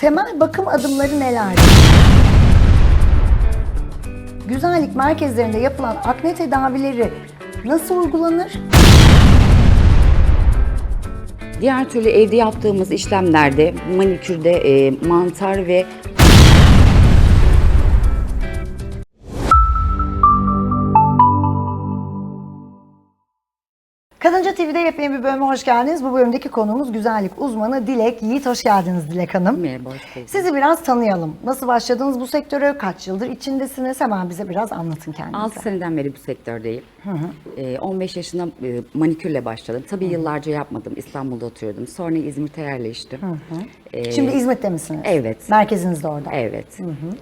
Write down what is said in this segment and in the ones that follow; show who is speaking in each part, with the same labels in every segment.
Speaker 1: temel bakım adımları nelerdir? Güzellik merkezlerinde yapılan akne tedavileri nasıl uygulanır?
Speaker 2: Diğer türlü evde yaptığımız işlemlerde manikürde e, mantar ve
Speaker 1: Kadınca TV'de yepyeni bir bölüme hoş geldiniz. Bu bölümdeki konuğumuz güzellik uzmanı Dilek Yiğit. Hoş geldiniz Dilek Hanım.
Speaker 2: merhaba hoş geldiniz.
Speaker 1: Sizi biraz tanıyalım. Nasıl başladınız bu sektöre? Kaç yıldır içindesiniz? Hemen bize biraz anlatın kendinizi.
Speaker 2: 6 seneden beri bu sektördeyim. E, 15 yaşında e, manikürle başladım. Tabii yıllarca yapmadım. İstanbul'da oturuyordum. Sonra İzmir'e yerleştim. E,
Speaker 1: Şimdi İzmit'te misiniz?
Speaker 2: Evet.
Speaker 1: Merkeziniz de orada.
Speaker 2: Evet.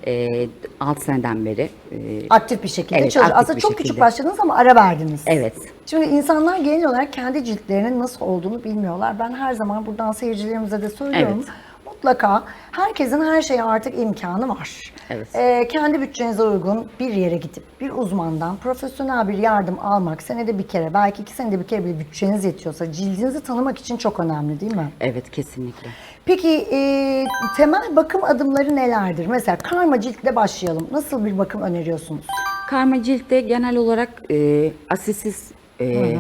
Speaker 2: E, 6 seneden beri. e,
Speaker 1: Aktif bir şekilde
Speaker 2: Evet,
Speaker 1: çalışıyorsunuz. Aslında çok
Speaker 2: şekilde.
Speaker 1: küçük başladınız ama ara verdiniz.
Speaker 2: evet.
Speaker 1: Şimdi insanlar genel olarak kendi ciltlerinin nasıl olduğunu bilmiyorlar. Ben her zaman buradan seyircilerimize de söylüyorum.
Speaker 2: Evet.
Speaker 1: Mutlaka herkesin her şeye artık imkanı var.
Speaker 2: Evet.
Speaker 1: Ee, kendi bütçenize uygun bir yere gidip bir uzmandan profesyonel bir yardım almak senede bir kere belki iki senede bir kere bir bütçeniz yetiyorsa cildinizi tanımak için çok önemli değil mi?
Speaker 2: Evet kesinlikle.
Speaker 1: Peki e, temel bakım adımları nelerdir? Mesela karma ciltle başlayalım. Nasıl bir bakım öneriyorsunuz?
Speaker 2: Karma ciltte genel olarak e, asitsiz, e,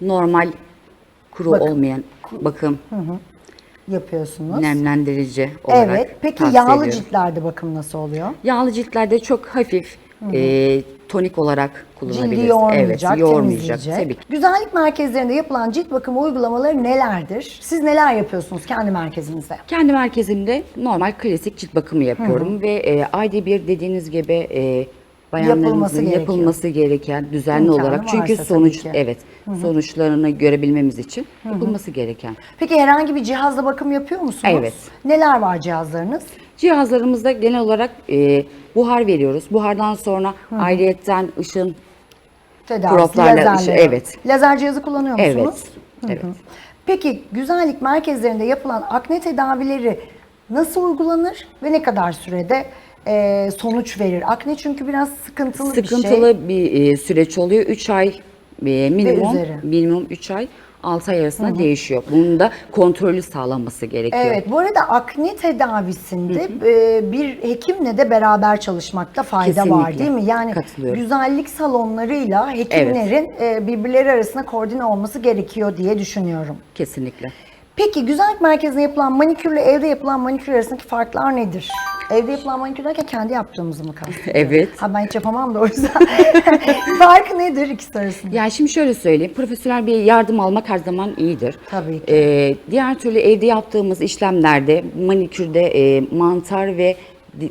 Speaker 2: normal, kuru
Speaker 1: Bakım.
Speaker 2: olmayan bakım,
Speaker 1: Yapıyorsunuz.
Speaker 2: nemlendirici olarak
Speaker 1: Evet. Peki
Speaker 2: tavsiye
Speaker 1: yağlı
Speaker 2: ediyorum.
Speaker 1: ciltlerde bakım nasıl oluyor?
Speaker 2: Yağlı ciltlerde çok hafif e, tonik olarak kullanabiliriz.
Speaker 1: Cildi yormayacak,
Speaker 2: evet, yormayacak.
Speaker 1: temizleyecek.
Speaker 2: Tabii ki.
Speaker 1: Güzellik merkezlerinde yapılan cilt bakımı uygulamaları nelerdir? Siz neler yapıyorsunuz kendi merkezinizde?
Speaker 2: Kendi merkezimde normal klasik cilt bakımı yapıyorum ve e, ayda bir dediğiniz gibi e,
Speaker 1: Yapılması gerekiyor.
Speaker 2: yapılması gereken düzenli
Speaker 1: İmkanı
Speaker 2: olarak çünkü
Speaker 1: varsa tabii
Speaker 2: sonuç
Speaker 1: ki.
Speaker 2: evet sonuçlarını görebilmemiz için yapılması gereken.
Speaker 1: Peki herhangi bir cihazla bakım yapıyor musunuz?
Speaker 2: Evet.
Speaker 1: Neler var cihazlarınız?
Speaker 2: Cihazlarımızda genel olarak e, buhar veriyoruz. Buhardan sonra ayrıyetten ışın
Speaker 1: Tedavisi,
Speaker 2: Proplarla evet.
Speaker 1: Lazer cihazı kullanıyor
Speaker 2: evet.
Speaker 1: musunuz?
Speaker 2: Evet.
Speaker 1: Peki güzellik merkezlerinde yapılan akne tedavileri nasıl uygulanır ve ne kadar sürede e, sonuç verir? Akne çünkü biraz sıkıntılı, bir şey.
Speaker 2: Sıkıntılı bir e, süreç oluyor. 3 ay e, minimum
Speaker 1: üzeri.
Speaker 2: minimum 3 ay 6 ay arasında değişiyor. Bunun da kontrolü sağlanması gerekiyor.
Speaker 1: Evet, bu arada akne tedavisinde e, bir hekimle de beraber çalışmakta fayda var
Speaker 2: Kesinlikle.
Speaker 1: değil mi? Yani
Speaker 2: Katılıyorum.
Speaker 1: güzellik salonlarıyla hekimlerin e, birbirleri arasında koordine olması gerekiyor diye düşünüyorum.
Speaker 2: Kesinlikle.
Speaker 1: Peki güzellik merkezinde yapılan manikürle evde yapılan manikür arasındaki farklar nedir? Evde yapılan manikür derken kendi yaptığımızı mı kastediyorsun?
Speaker 2: Evet.
Speaker 1: Ha ben hiç yapamam da o yüzden. Farkı nedir ikisi arasında?
Speaker 2: Yani şimdi şöyle söyleyeyim. Profesyonel bir yardım almak her zaman iyidir.
Speaker 1: Tabii ki.
Speaker 2: Ee, diğer türlü evde yaptığımız işlemlerde manikürde e, mantar ve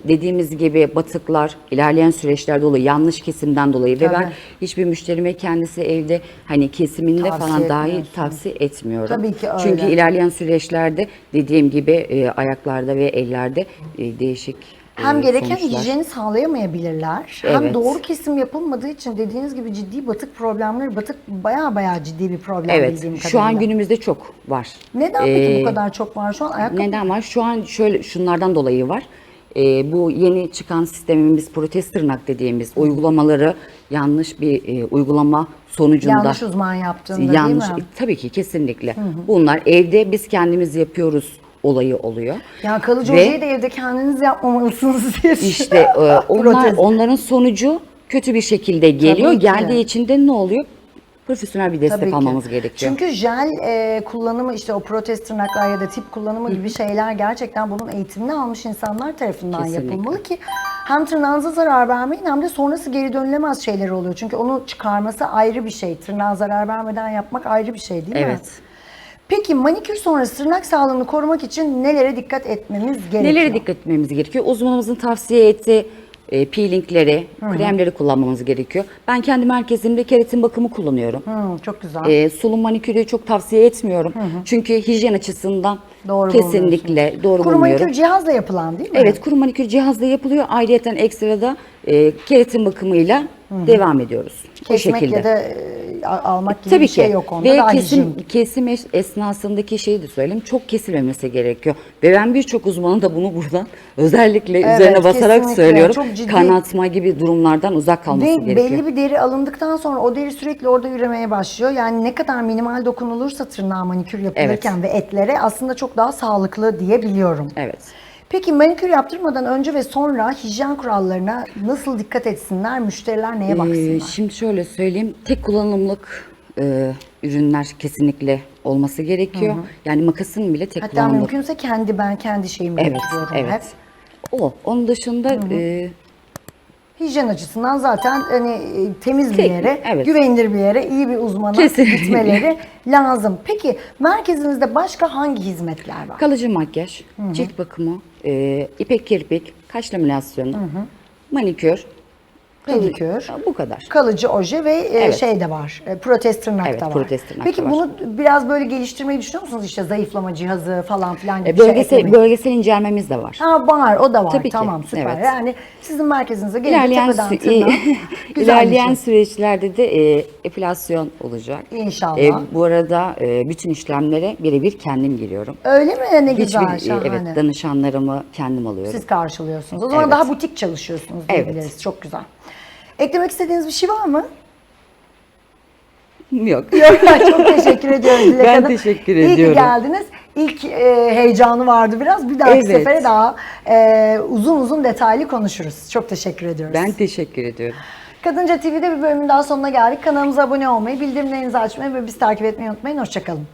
Speaker 2: dediğimiz gibi batıklar ilerleyen süreçlerde oluyor. Yanlış kesimden dolayı ve
Speaker 1: Tabii.
Speaker 2: ben hiçbir müşterime kendisi evde hani kesiminde
Speaker 1: Tavsiye
Speaker 2: falan dahi tavsiye etmiyorum.
Speaker 1: Tabii ki öyle.
Speaker 2: Çünkü ilerleyen süreçlerde dediğim gibi e, ayaklarda ve ellerde e, değişik e,
Speaker 1: Hem gereken
Speaker 2: sonuçlar.
Speaker 1: hijyeni sağlayamayabilirler. Hem
Speaker 2: Evet.
Speaker 1: doğru kesim yapılmadığı için dediğiniz gibi ciddi batık problemleri, batık baya baya ciddi bir problem
Speaker 2: Evet.
Speaker 1: bildiğim
Speaker 2: Şu an
Speaker 1: kadarıyla.
Speaker 2: günümüzde çok var.
Speaker 1: Neden peki
Speaker 2: Ee,
Speaker 1: bu kadar çok var şu an? Ayakkabı
Speaker 2: Neden var? Şu an şöyle şunlardan dolayı var. Ee, bu yeni çıkan sistemimiz protez tırnak dediğimiz uygulamaları yanlış bir e, uygulama sonucunda
Speaker 1: yanlış uzman yaptığında
Speaker 2: yanlış
Speaker 1: değil mi?
Speaker 2: tabii ki kesinlikle. Bunlar evde biz kendimiz yapıyoruz olayı oluyor.
Speaker 1: Ya kalıcı
Speaker 2: Ve-
Speaker 1: hocayı da evde kendiniz yapmamalısınız diye
Speaker 2: İşte e, onlar onların sonucu kötü bir şekilde geliyor. Geldiği için de ne oluyor? Profesyonel bir destek
Speaker 1: Tabii ki.
Speaker 2: almamız gerekiyor.
Speaker 1: Çünkü jel e, kullanımı işte o protez tırnaklar ya da tip kullanımı gibi şeyler gerçekten bunun eğitimini almış insanlar tarafından
Speaker 2: Kesinlikle.
Speaker 1: yapılmalı ki hem tırnağınıza zarar vermeyin hem de sonrası geri dönülemez şeyler oluyor. Çünkü onu çıkarması ayrı bir şey. Tırnağa zarar vermeden yapmak ayrı bir şey değil mi?
Speaker 2: Evet.
Speaker 1: Peki manikür sonrası tırnak sağlığını korumak için nelere dikkat etmemiz gerekiyor?
Speaker 2: Nelere dikkat etmemiz gerekiyor? Uzmanımızın tavsiye ettiği e, peelingleri, kremleri kullanmamız gerekiyor. Ben kendi merkezimde keratin bakımı kullanıyorum.
Speaker 1: Hmm, çok güzel.
Speaker 2: E, sulu manikürü çok tavsiye etmiyorum. Çünkü hijyen açısından
Speaker 1: Doğru
Speaker 2: kesinlikle doğru
Speaker 1: Kuru
Speaker 2: bulmuyorum.
Speaker 1: manikür cihazla yapılan değil mi?
Speaker 2: Evet, kuru manikür cihazla yapılıyor. Ayrıca ekstra da e, keratin bakımıyla devam ediyoruz. Bu
Speaker 1: Kesmek
Speaker 2: şekilde.
Speaker 1: e, a- almak gibi
Speaker 2: Tabii
Speaker 1: bir şey
Speaker 2: ki.
Speaker 1: yok onda.
Speaker 2: Ve kesim, kesim es- esnasındaki şeyi de söyleyeyim. Çok kesilmemesi gerekiyor. Ve ben birçok uzmanın da bunu buradan özellikle
Speaker 1: Evet,
Speaker 2: üzerine basarak
Speaker 1: kesinlikle.
Speaker 2: söylüyorum.
Speaker 1: Çok ciddi-
Speaker 2: Kanatma gibi durumlardan uzak kalması
Speaker 1: Ve
Speaker 2: gerekiyor.
Speaker 1: belli bir deri alındıktan sonra o deri sürekli orada üremeye başlıyor. Yani ne kadar minimal dokunulursa tırnağa manikür yapılırken ve etlere aslında çok daha sağlıklı diyebiliyorum.
Speaker 2: Evet.
Speaker 1: Peki manikür yaptırmadan önce ve sonra hijyen kurallarına nasıl dikkat etsinler? Müşteriler neye
Speaker 2: Ee,
Speaker 1: baksınlar?
Speaker 2: şimdi şöyle söyleyeyim. Tek kullanımlık e, ürünler kesinlikle olması gerekiyor. Yani makasın bile tek
Speaker 1: Hatta
Speaker 2: kullanımlık.
Speaker 1: mümkünse kendi ben kendi şeyimi
Speaker 2: Evet,
Speaker 1: yapıyorum
Speaker 2: evet.
Speaker 1: hep.
Speaker 2: O. Onun dışında e,
Speaker 1: Hijyen açısından zaten hani e, temiz bir yere,
Speaker 2: evet.
Speaker 1: güvenilir bir yere, iyi bir uzmana
Speaker 2: Kesinlikle.
Speaker 1: gitmeleri lazım. Peki merkezinizde başka hangi hizmetler var?
Speaker 2: kalıcı makyaj, cilt bakımı, e, ipek kirpik, kaş laminasyonu, manikür,
Speaker 1: Pedikür.
Speaker 2: bu kadar.
Speaker 1: Kalıcı oje ve e,
Speaker 2: Evet.
Speaker 1: şey de var. e, Protez tırnak
Speaker 2: Evet,
Speaker 1: da var.
Speaker 2: protez tırnak
Speaker 1: Peki
Speaker 2: da var.
Speaker 1: bunu biraz böyle geliştirmeyi düşünüyor musunuz? İşte zayıflama cihazı falan filan gibi
Speaker 2: E,
Speaker 1: şey
Speaker 2: bölgesel,
Speaker 1: eklemeyi?
Speaker 2: bölgesel incelmemiz de var.
Speaker 1: Ha var, o da var.
Speaker 2: Tabii ki,
Speaker 1: tamam, süper.
Speaker 2: evet.
Speaker 1: Yani sizin merkezinize gelince
Speaker 2: İlerleyen,
Speaker 1: tepeden
Speaker 2: sü-
Speaker 1: tırnağa güzel
Speaker 2: ilerleyen
Speaker 1: şey.
Speaker 2: süreçlerde de e, epilasyon olacak.
Speaker 1: İnşallah.
Speaker 2: E, bu arada e, bütün işlemlere birebir kendim giriyorum.
Speaker 1: Öyle mi? Ne güzel,
Speaker 2: Hiçbir, e,
Speaker 1: şahane.
Speaker 2: evet danışanlarımı kendim alıyorum.
Speaker 1: Siz karşılıyorsunuz. O zaman
Speaker 2: Evet.
Speaker 1: daha butik çalışıyorsunuz
Speaker 2: Evet.
Speaker 1: diyebiliriz. Çok güzel. Eklemek istediğiniz bir şey var mı?
Speaker 2: Yok.
Speaker 1: Yok, çok teşekkür ediyorum Dilek
Speaker 2: Ben
Speaker 1: Hanım.
Speaker 2: teşekkür
Speaker 1: İyi
Speaker 2: ediyorum.
Speaker 1: ki geldiniz. İlk e, heyecanı vardı biraz. Bir dahaki
Speaker 2: Evet.
Speaker 1: sefere daha e, uzun uzun detaylı konuşuruz. Çok teşekkür ediyoruz.
Speaker 2: Ben teşekkür ediyorum.
Speaker 1: Kadınca TV'de bir bölümün daha sonuna geldik. Kanalımıza abone olmayı, bildirimlerinizi açmayı ve bizi takip etmeyi unutmayın. Hoşçakalın.